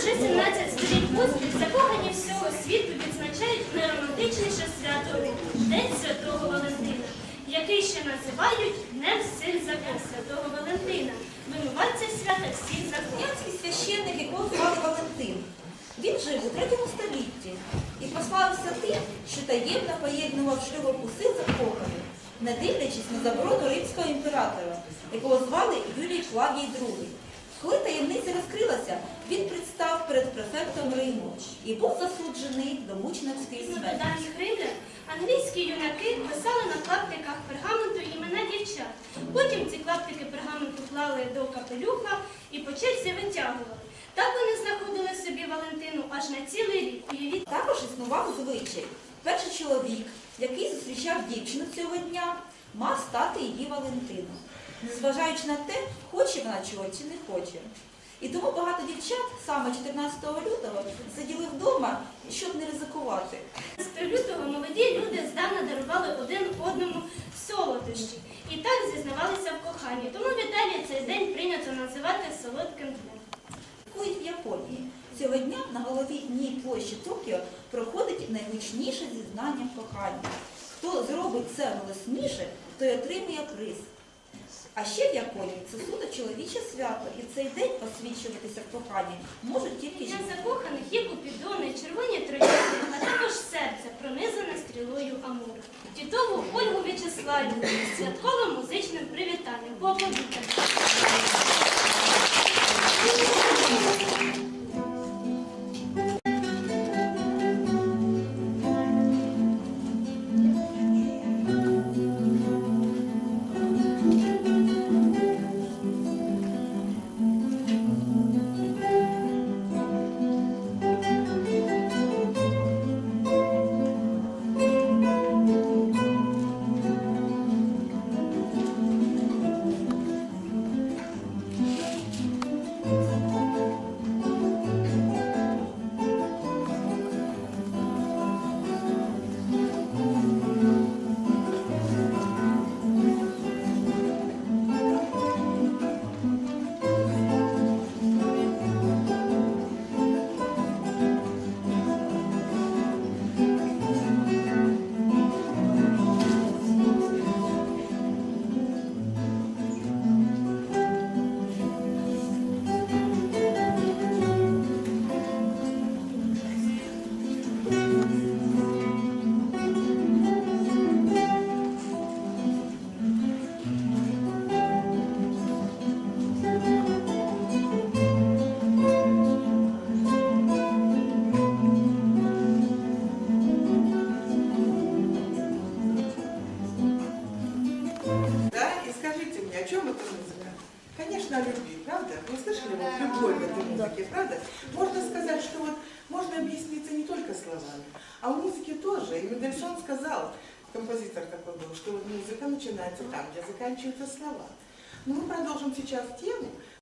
уже 17 століть поспіль закохані всього світу відзначають найромантичніше свято День Святого Валентина, який ще називають Днем всіх закон Святого Валентина, винуватця свята всіх закон. Християнський священник, якого звали Валентин. Він жив у третьому столітті і прославився тим, що таємно поєднував шлюбом усіх закоханих, не дивлячись на заборону римського імператора, якого звали Юлій Клавій II. Коли таємниця розкрилася, він представ перед префектом Риму і був засуджений до мученицької На смерті. англійські юнаки писали на клаптиках пергаменту імена дівчат. Потім ці клаптики пергаменту клали до капелюха і по черзі витягували. Так вони знаходили собі Валентину аж на цілий рік. Також існував звичай. Перший чоловік, який зустрічав дівчину цього дня, мав стати її Валентином, незважаючи на те, хоче вона чого чи не хоче. І тому багато дівчат саме 14 лютого сиділи вдома, щоб не ризикувати. 15 лютого молоді люди здавна дарували один одному солодощі і так зізнавалися в коханні. Тому в Італії цей день прийнято називати солодким днем. Святкують в Японії. Цього дня на головній площі Токіо проходить найгучніше зізнання в коханні. Хто зробить це голосніше, той отримує приз. А ще в Японії це суто чоловіче свято, і в цей день освічуватися в коханні можуть тільки Для жінки. закоханих є купідони, червоні троянди, а також серце, пронизане стрілою Амура. Тітову Ольгу В'ячеславівну з святковим музичним привітанням. Поаплодуйте. Конечно, о любви, правда? Вы слышали вот любовь в этой музыке, правда? Можно сказать, что вот можно объясниться не только словами, а в музыке тоже. И Мендельсон сказал, композитор такой был, что вот музыка начинается там, где заканчиваются слова. Но мы продолжим сейчас тему,